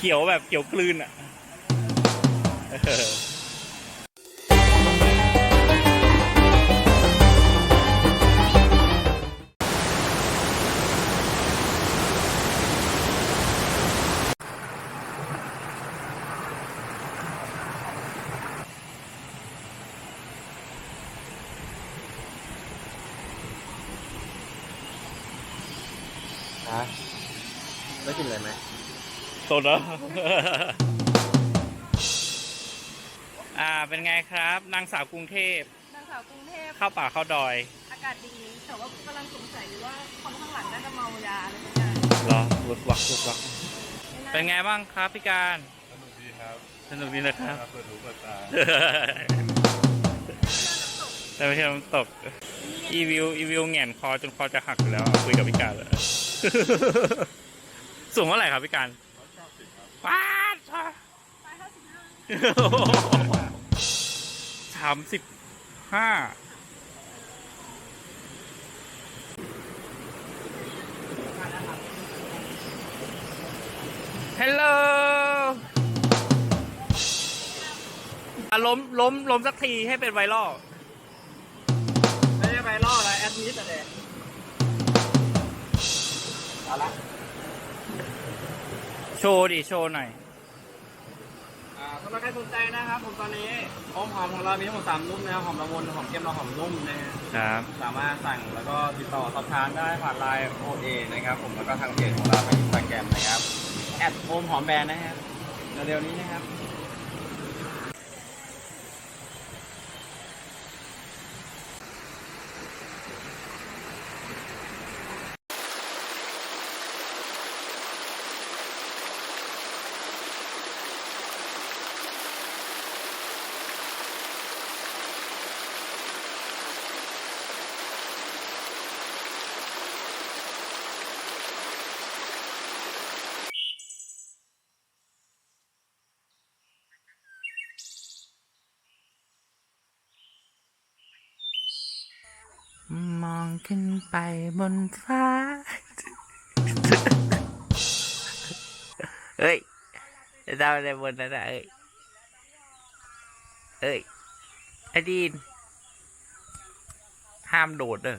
ขียวแบบเขียวกลืนอะเออฮะได้กินอะไรไหม สดเหรอ อ่า เป็นไงครับ นางสาวกรุงเทพนางสาวกรุงเทพเข้าป่าเข้าดอย อากาศดี แต่ว่ากำลังสงสัยอยู่ว่าคนข้างหลังน่าจะเมายาอะไรสักอย่างเหรอวดวักวดวักไม่าเป็นไงบ้างครับพี่การ สนุกดีครับสนุกดีนะครับ เปิดหูเปิดตาแต่ไม่ใช่น้ำตก อีวิว อีวิวแหงนคอจนคอจะหักอยู่แล้วอะคุยกับพี่การเลย สูงเท่าไหร่ครับพี่การ ว้าดไปห้าสิบห้าสามสิบห้าฮัลโหลอะล้มล้มล้มสักทีให้เป็นไวรัลไม่ได้ไปล่ออะไรแอดมิดอะไรเอาละ โชว์ดิโชว์หน่อยอ่าสำหรับใครสนใจนะครับผมตอนนี้หอมหอมของเรามีทั้งหมดสามนุ่มนะครับหอมละมุนหอมเค็มเราหอมนุ่มนะฮะครับ สามารถสั่งแล้วก็ติดต่อสอบถามได้ผ่านไลน์โอเอนะครับผมแล้วก็ทางเพจของเราในอินสตาแกรมนะครับแอดโอมหอมแบรนด์นะครับเร็วๆนี้นะครับ มองขึ้นไปบนฟ้า เฮ้ยจะทำอะไรบนนั้นอะเอ้ย เอ้ยไอดีนห้ามโดดเด้อ